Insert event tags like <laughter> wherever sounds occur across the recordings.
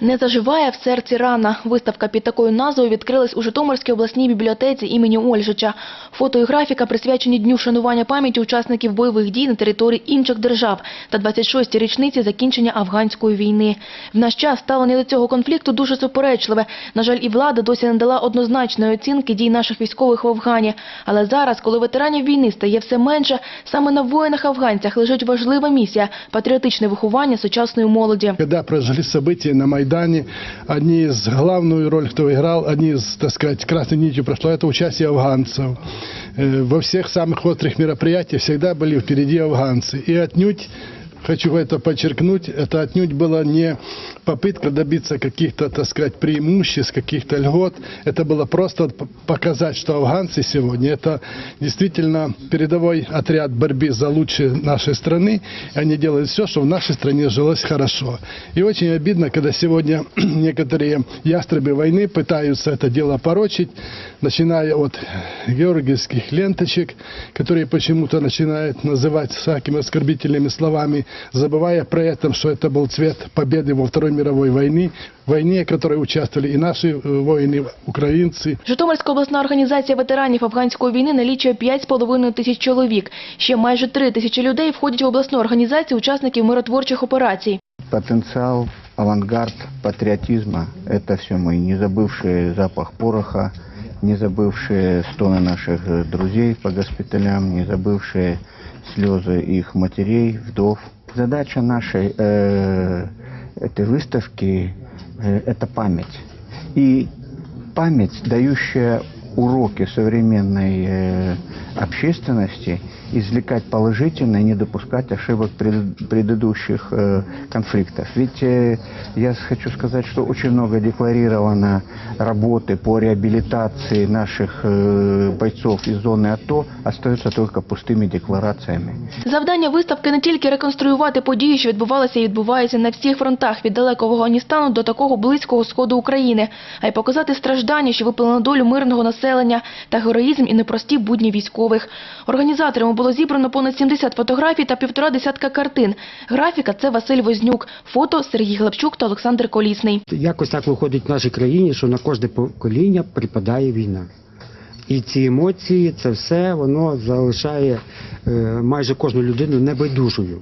Не заживає в серці рана. Виставка під такою назвою відкрилась у Житомирській обласній бібліотеці імені Ольжича. Фото і графіка присвячені дню вшанування пам'яті учасників бойових дій на території інших держав та 26-й річниці закінчення афганської війни. В наш час ставлення до цього конфлікту дуже суперечливе. На жаль, і влада досі не дала однозначної оцінки дій наших військових в Афгані. Але зараз, коли ветеранів війни стає все менше, саме на воїнах-афганцях лежить важлива місія – патріотичне виховання сучасної молоді. На Майдане, одни из главную роль, кто играл, одни из, так сказать, красной нитью прошло, это участие афганцев. Э, Во всех самых острых мероприятиях всегда были впереди афганцы. И отнюдь, хочу это подчеркнуть, это отнюдь была не попытка добиться каких-то, так сказать, преимуществ, каких-то льгот. Это было просто показать, что афганцы сегодня это действительно передовой отряд борьбы за лучшее нашей страны. И Они делают все, чтобы в нашей стране жилось хорошо. И очень обидно, когда сегодня <clears throat> некоторые ястребы войны пытаются это дело порочить, начиная от георгиевских ленточек, которые почему-то начинают называть всякими оскорбительными словами, забывая при этом, что это был цвет победы во Второй мировой войны, войне, в которой участвовали и наши э, воины, украинцы, Житомирська обласна організація ветеранів афганської війни налічує 5,5 тисяч чоловік. Ще майже 3 тисячі людей входять в обласну організацію учасників миротворчих операцій. Потенциал, авангард патриотизма – это все мы, не забывшие запах пороха, не забывшие стоны наших э, друзей по госпиталям, не забывшие слезы их матерей, вдов. Задача нашей э, этой выставки э, – это память. И память, дающая уроки современной э, общественности, извлекать положительное, не допускать ошибок пред- предыдущих э, конфликтов. Ведь э, я хочу сказать, что очень много декларировано работы по реабилитации наших э, бойцов из зоны АТО, остается только пустыми декларациями. Завдання виставки не тільки реконструювати події, що відбувалися і відбуваються на всіх фронтах від далекого Афганістану до такого близького сходу України, а й показати страждання, що випали на долю мирного населення та героїзм і непрості будні військових. Організаторами було зібрано понад 70 фотографій та півтора десятка картин. Графіка – це Василь Вознюк, фото – Сергій Глебчук та Олександр Колісний. Якось так виходить в нашій країні, що на кожне покоління припадає війна. І ці емоції, це все воно залишає е, майже кожну людину небайдужою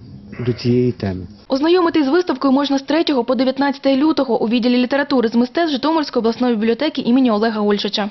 до цієї теми. Ознайомитись з виставкою можна з 3 по 19 лютого у відділі літератури з мистецтв Житомирської обласної бібліотеки імені Олега Ольшича.